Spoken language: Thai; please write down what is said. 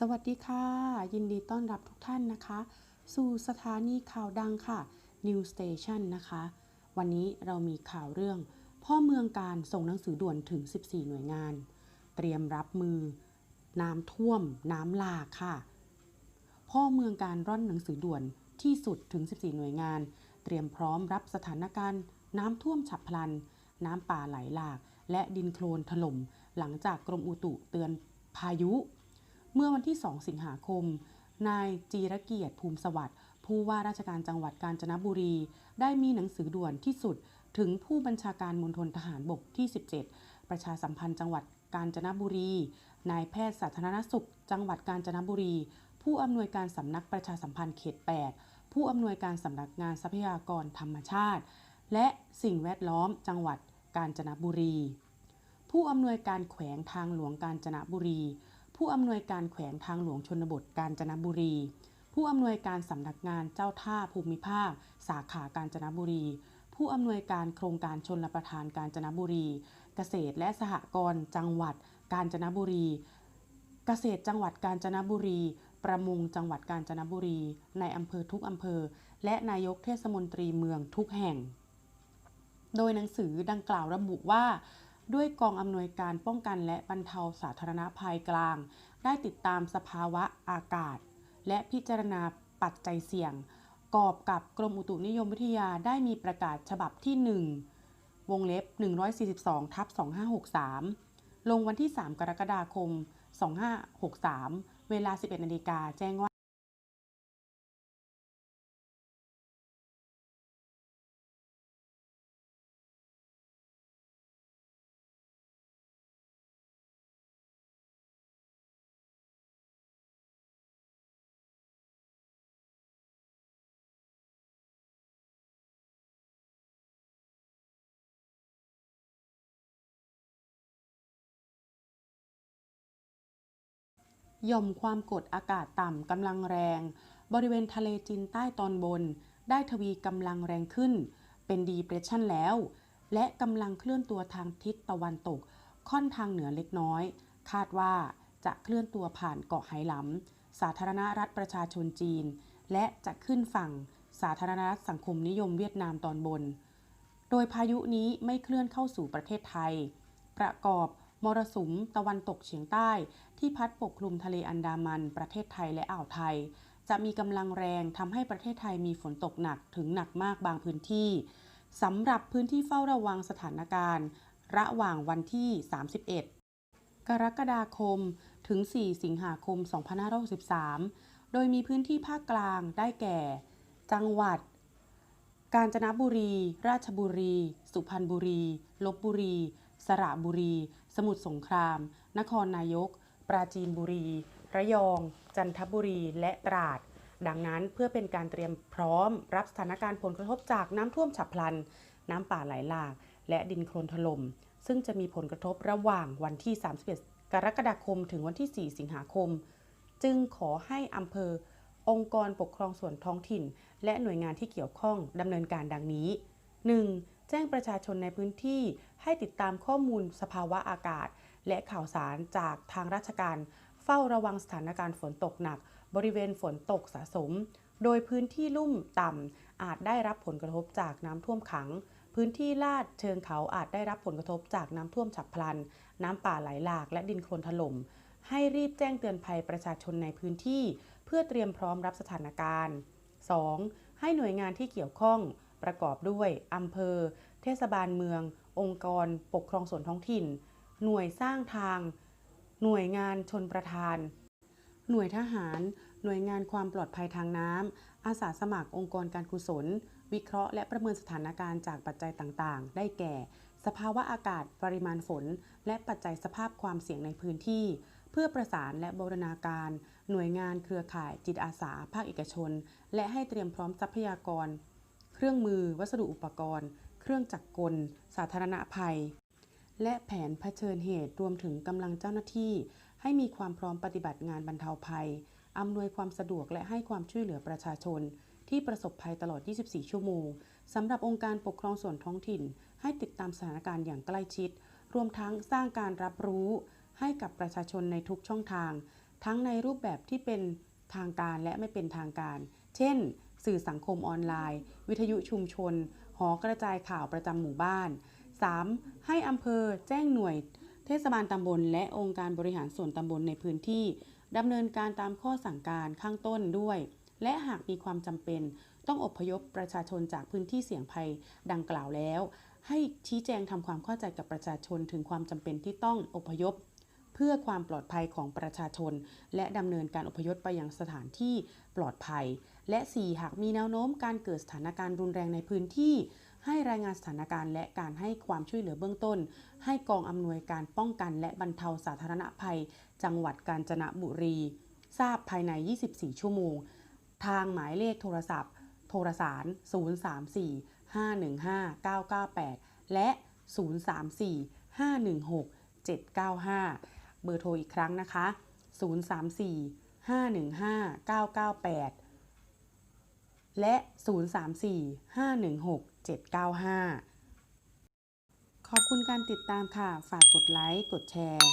สวัสดีค่ะ ยินดีต้อนรับทุกท่านนะคะ สู่สถานีข่าวดังค่ะ New Station นะคะ วันนี้เรามีข่าวเรื่อง พ่อเมืองการส่งหนังสือด่วนถึง 14 หน่วยงาน เตรียมรับมือ น้ำท่วม น้ำหลากค่ะ พ่อเมืองการร่อนหนังสือด่วนที่สุดถึง 14 หน่วยงาน เตรียมพร้อมรับสถานการณ์ น้ำท่วมฉับพลัน น้ำป่าไหลหลาก และดินโคลนถล่ม หลังจากกรมอุตุเตือนพายุ เมื่อวันที่ 2 สิงหาคม นายจีรเกียรติภูมิสวัสดิ์ผู้ว่าราชการจังหวัดกาญจนบุรี ได้มีหนังสือด่วนที่สุดถึงผู้บัญชาการมณฑลทหารบกที่ 17 ประชาสัมพันธ์จังหวัดกาญจนบุรี นายแพทย์สาธารณสุข จังหวัดกาญจนบุรี ผู้อำนวยการสำนักประชาสัมพันธ์เขต 8 ผู้อำนวยการสำนักงานทรัพยากรธรรมชาติ และสิ่งแวดล้อมจังหวัดกาญจนบุรี ผู้อำนวยการแขวงทางหลวงกาญจนบุรี ผู้อำนวยการแขวงทางหลวงชนบทกาญจนบุรี ผู้อำนวยการสำนักงานเจ้าท่าภูมิภาค สาขากาญจนบุรี ผู้อำนวยการโครงการชนรประทานกาญจนบุรี เกษตรและสหกรณ์จังหวัดกาญจนบุรี เกษตรจังหวัดกาญจนบุรี ประมงจังหวัดกาญจนบุรี ในอำเภอทุกอำเภอ และนายกเทศมนตรีเมืองทุกแห่ง โดยหนังสือดังกล่าวระบุว่า ด้วยกองอำนวยการป้องกันและบรรเทาสาธารณภัยกลาง ได้ติดตามสภาวะอากาศ และพิจารณาปัจจัยเสี่ยง กอบกับกรมอุตุนิยมวิทยาได้มีประกาศฉบับที่ 1 วงเล็บ 142ทับ2563 ลงวันที่ 3 กรกฎาคม 2563 เวลา 11นาฬิกาแจ้งว่า ย่อมความกดอากาศต่ำกำลังแรง บริเวณทะเลจีนใต้ตอนบน ได้ทวีกำลังแรงขึ้น เป็นดีเพรสชันแล้ว และกำลังเคลื่อนตัวทางทิศตะวันตก ค่อนทางเหนือเล็กน้อย คาดว่าจะเคลื่อนตัวผ่านเกาะไหหลำสาธารณรัฐประชาชนจีน และจะขึ้นฝั่งสาธารณรัฐสังคมนิยมเวียดนามตอนบน โดยพายุนี้ไม่เคลื่อนเข้าสู่ประเทศไทย ประกอบ มรสุมตะวันตกเฉียงใต้ ที่พัดปกคลุมทะเลอันดามัน ประเทศไทยและอ่าวไทย จะมีกำลังแรงทำให้ประเทศไทยมีฝนตกหนักถึงหนักมากบางพื้นที่สำหรับพื้นที่เฝ้าระวังสถานการณ์ ระหว่างวันที่ 31 กรกฎาคม ถึง 4 สิงหาคม 2563 โดยมีพื้นที่ภาคกลางได้แก่ จังหวัด กาญจนบุรี ราชบุรี สุพรรณบุรี ลบบุรี สระบุรี สมุทรสงคราม นครนายก ปราจีนบุรี ระยอง จันทบุรี และตราด ดังนั้นเพื่อเป็นการเตรียมพร้อม รับสถานการณ์ผลกระทบจากน้ำท่วมฉับพลัน น้ำป่าไหลหลาก และดินโคลนถล่ม ซึ่งจะมีผลกระทบระหว่างวันที่ 31 กรกฎาคม ถึงวันที่ 4 สิงหาคม จึงขอให้อำเภอ องค์กรปกครองส่วนท้องถิ่น และหน่วยงานที่เกี่ยวข้องดำเนินการดังนี้ 1. จ้งประชาชนในพื้นที่ให้ติดตามข้อมูลสภาวะอากาศ และข่าวสารจากทางราชการ เฝ้าระวังสถานการณ์ฝนตกหนัก บริเวณฝนตกสะสม โดยพื้นที่ลุ่มต่ำอาจได้รับผลกระทบจากน้ำท่วมขัง พื้นที่ลาดเชิงเขาอาจได้รับผลกระทบจากน้ำท่วมฉับพลัน น้ำป่าไหลหลากและดินโคลนถล่ม ให้รีบแจ้งเตือนภัยประชาชนในพื้นที่ เพื่อเตรียมพร้อมรับสถานการณ์ 2. ให้หน่วยงานที่เกี่ยวข้อง ประกอบด้วยอำเภอ เทศบาลเมือง องค์กร ปกครองส่วนท้องถิ่น หน่วยสร้างทาง หน่วยงานชนประทาน หน่วยทหาร หน่วยงานความปลอดภัยทางน้ำอาสาสมัครองค์กรการกุศล วิเคราะห์และประเมินสถานการณ์จากปัจจัยต่างๆ ได้แก่ สภาวะอากาศ ปริมาณฝน และปัจจัยสภาพความเสี่ยงในพื้นที่ เพื่อประสานและบูรณาการ หน่วยงานเครือข่ายจิตอาสาภาคเอกชน และให้เตรียมพร้อมทรัพยากร เครื่องมือ วัสดุอุปกรณ์ เครื่องจักรกล สาธารณภัย และแผนเผชิญเหตุรวมถึงกำลังเจ้าหน้าที่ ให้มีความพร้อมปฏิบัติงานบรรเทาภัย อำนวยความสะดวกและให้ความช่วยเหลือประชาชน ที่ประสบภัยตลอด 24 ชั่วโมงสำหรับองค์การปกครองส่วนท้องถิ่น ให้ติดตามสถานการณ์อย่างใกล้ชิด รวมทั้งสร้างการรับรู้ ให้กับประชาชนในทุกช่องทาง ทั้งในรูปแบบที่เป็นทางการและไม่เป็นทางการ เช่น สื่อสังคมออนไลน์ วิทยุชุมชน หอกระจายข่าวประจำหมู่บ้าน 3. ให้อำเภอแจ้งหน่วย เทศบาลตำบล และองค์การบริหารส่วนตำบลในพื้นที่ดำเนินการตามข้อสั่งการข้างต้นด้วย และหากมีความจำเป็น ต้องอพยพประชาชนจากพื้นที่เสี่ยงภัยดังกล่าวแล้ว ให้ชี้แจงทำความเข้าใจกับประชาชนถึงความจำเป็นที่ต้องอพยพ เพื่อความปลอดภัยของประชาชน และดำเนินการอพยพไปยังสถานที่ปลอดภัย และ 4 หากมีแนวโน้มการเกิดสถานการณ์รุนแรงในพื้นที่ ให้รายงานสถานการณ์และการให้ความช่วยเหลือเบื้องต้น ให้กองอำนวยการป้องกันและบรรเทาสาธารณภัย จังหวัดกาญจนบุรี ทราบภายใน 24 ชั่วโมง ทางหมายเลขโทรศัพท์ โทรสาร 034 515 998 และ 034 516 795 เบอร์โทรอีกครั้งนะคะ 034 515 998 และ 034 516 795 ขอบคุณการติดตามค่ะ ฝากกดไลค์ กดแชร์